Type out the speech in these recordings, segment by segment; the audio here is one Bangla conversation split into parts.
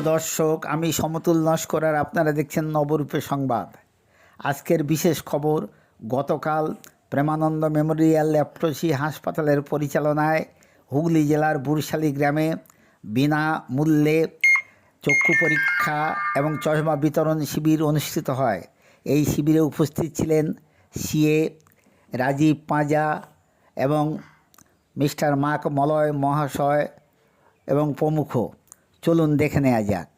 দর্শক, আমি সমতুল নস্কর আর আপনারা দেখছেন নবরূপে সংবাদ। আজকের বিশেষ খবর, গতকাল প্রেমানন্দ মেমোরিয়াল ল্যাপ্রসি হাসপাতালের পরিচালনায় হুগলি জেলার বুরশালী গ্রামে বিনামূল্যে চক্ষু পরীক্ষা এবং চশমা বিতরণ শিবির অনুষ্ঠিত হয়। এই শিবিরে উপস্থিত ছিলেন সিএ রাজীব পাঁজা এবং মিস্টার মাক মলয় মহাশয় এবং প্রমুখ। চলুন দেখে নেওয়া যাক।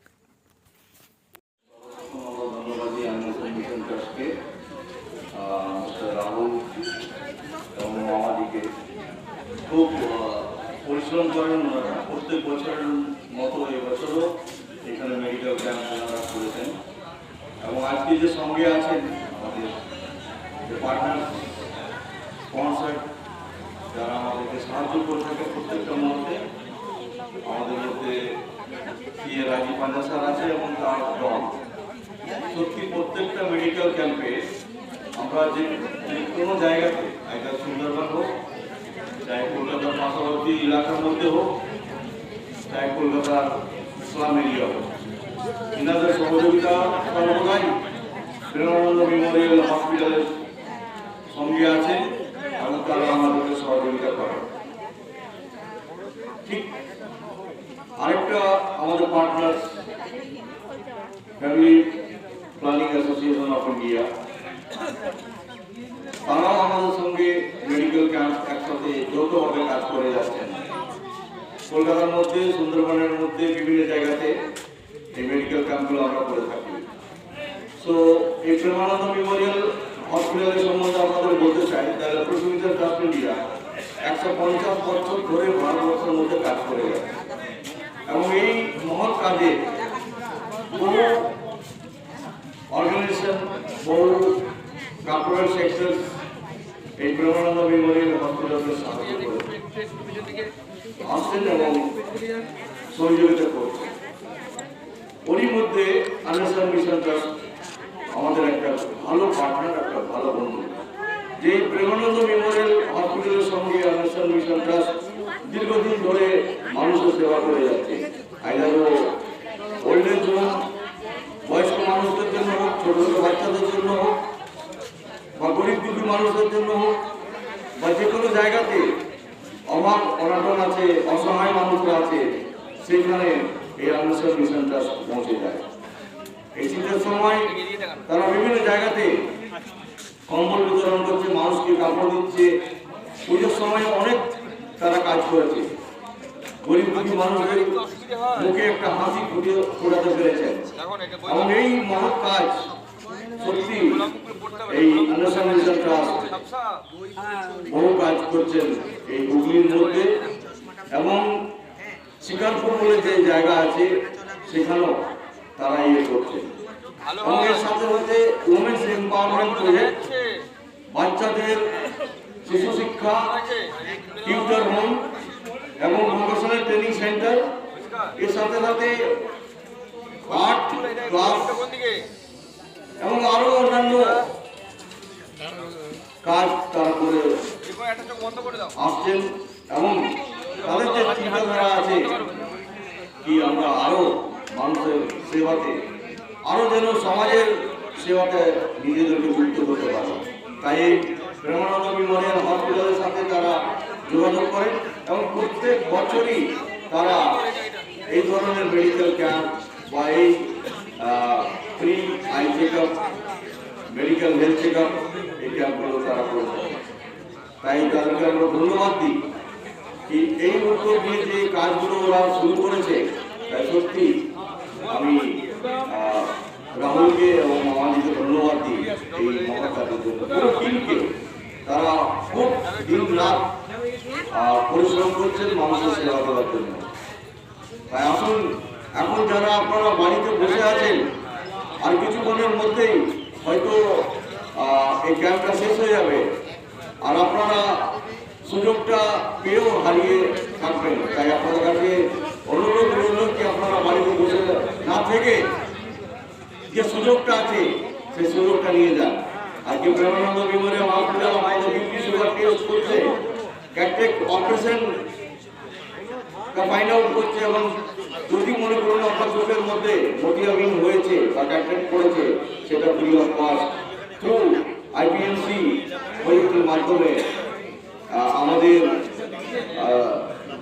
খুব পরিশ্রম করেন প্রত্যেক বছরের মতো এবছরও এখানে মেডিকেল ক্যাম্প ওনারা করেছেন এবং আজকে যে সঙ্গে আছেন আমাদের যে পার্টনার স্পন্সর যারা আমাদেরকে সাহায্য করে থাকে প্রত্যেকটা মুহূর্তে, আমাদের মধ্যে সিএ রাজীব পান্ডা স্যার আছে এবং তার দল। সত্যি প্রত্যেকটা মেডিকেল ক্যাম্পে আমরা যে কোনো জায়গাতে একটা সুন্দরবন হোক, চাই কলকাতার পার্শ্ববর্তী এলাকার মধ্যে হোক, চাই কলকাতার ইসলাম এরিয়া হোক। এনাদের সহযোগিতা সর্বদাই প্রেমানন্দ মেমোরিয়াল হসপিটালের সঙ্গে আছে এবং তারা আমাদেরকে সহযোগিতা করে ঠিক আরেকটা আমাদের partner family planning association of India তারাও আমাদের সঙ্গে মেডিকেল ক্যাম্প একসাথে যৌথভাবে কাজ করে যাচ্ছেন। কলকাতার মধ্যে, সুন্দরবনের মধ্যে, বিভিন্ন জায়গাতে এই মেডিকেল ক্যাম্পগুলো আমরা করে থাকি। সো এই প্রেমানন্দ মেমোরিয়াল হসপিটালের সম্বন্ধে আপনাদের বলতে চাই তাহলে প্রসমিতার ট্রাস্ট ইন্ডিয়া একশো পঞ্চাশ বছর ধরে ভারতবর্ষের মধ্যে কাজ করে যাচ্ছে। এবং এই মহৎ কাজে বহু অর্গানাইজেশন বহু কর্পোরেট সেক্টর এই প্রেমানন্দ মেমোরিয়াল হসপিটালকে সাহায্য আসছেন এবং সহযোগিতা করছেন ওরই মধ্যে আনসার মিশন আমাদের একটা ভালো পার্টনার একটা ভালো বন্ধু। যে প্রেমানন্দ মেমোরিয়াল হসপিটালের সঙ্গে আনসার মিশন দীর্ঘদিন ধরে মানুষের সেবা করে যাচ্ছে। আইদার ওল্ড এজ বয়স্ক মানুষদের জন্য হোক ছোট ছোট বাচ্চাদের জন্য হোক বা গরিব দুঃখী মানুষদের জন্য হোক বা যে কোনো জায়গাতে অভাব, অনাটন আছে, অসহায় মানুষরা আছে, সেখানে এই আনসার মিশনটা পৌঁছে যায়। এই শীতের সময় তারা বিভিন্ন জায়গাতে কম্বল বিতরণ করছে, মানুষকে কাপড় দিচ্ছে। পুজোর সময় অনেক তারা কাজ করেছে। গরিব দুঃখী মানুষদের মুখে একটা হাসি ফুটে ফোটাতে পেরেছেন এবং এই মহৎ কাজ সত্যি এই বহু কাজ করছেন এই হুগলির মধ্যে এবং শিকারপুর বলে যে জায়গা আছে, সেখানেও তারা ইয়ে করছেন এবং সাথে সাথে উমেন্স এম্পাওয়ারমেন্ট প্রজেক্ট বাচ্চাদের শিশু শিক্ষা টিউটার হোম এবং ভোকেশনাল ট্রেনিং সেন্টার এর সাথে সাথে আর্ট ক্লাস এবং আরও অন্যান্য কাজ তারা করে আসছেন এবং তাদের যে চিন্তাধারা আছে কি আমরা আরও মানুষের সেবাতে, আরও যেন সমাজের সেবাতে নিজেদেরকে যুক্ত করতে পারে। তাই প্রেমানন্দ মেমোরিয়াল হসপিটালের সাথে তারা যোগাযোগ করেন এবং প্রত্যেক বছরই তারা এই ধরনের মেডিকেল ক্যাম্প বা এই free eye check up medical health check up এই ক্যাম্পগুলো তারা করে তাই তাদেরকে আমরা ধন্যবাদ দিই কি এই উদ্যোগ নিয়ে যে কাজগুলো ওরা শুরু করেছে, তাই সত্যি আমি রাহুলকে এবং মামাজিকে ধন্যবাদ দিই এই মহৎ কাজের জন্য পুরো টিমকে তারা খুব দিন রাত পরিশ্রম করছেন মানুষের সেবা করার জন্য। তাই আসুন, এখন যারা আপনারা বাড়িতে বসে আছেন আর কিছুক্ষণের মধ্যেই হয়তো এই ক্যাম্পটা শেষ হয়ে যাবে। আর আপনারা সুযোগটা পেয়েও হারিয়ে থাকবেন। তাই আপনাদের কাছে অনুরোধ রইল কি আপনারা বাড়িতে বসে না থেকে যে সুযোগটা আছে, সেই সুযোগটা নিয়ে যান। আজকে প্রেমানন্দ হসপিটাল আমাদের বিপি সুগার করছে ক্যাটেক অপারেশন ফাইন্ড আউট করছে এবং যদি মনে করুন আপনার চোখের মধ্যে মতিয়াবিন হয়েছে বা ক্যান্টেন্ট করেছে, সেটা free of cost through IPMC প্রযুক্তির মাধ্যমে আমাদের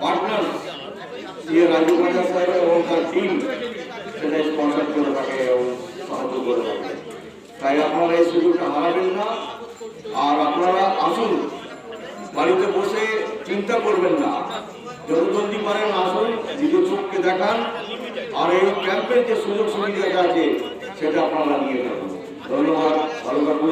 পার্টনার সিএ রাজু বাজার এবং তার টিম সেটা স্পন্সর করে থাকে এবং সাহায্য করে তাই আপনারা এই সুযোগটা হারাবেন না। আর আপনারা আসুন, বাড়িতে বসে চিন্তা করবেন না। দেখান আর এই ক্যাম্পের যে সুযোগ সুবিধা আছে, সেটা আপনারা নিয়ে যাবেন ধন্যবাদ, ভালো থাকুন।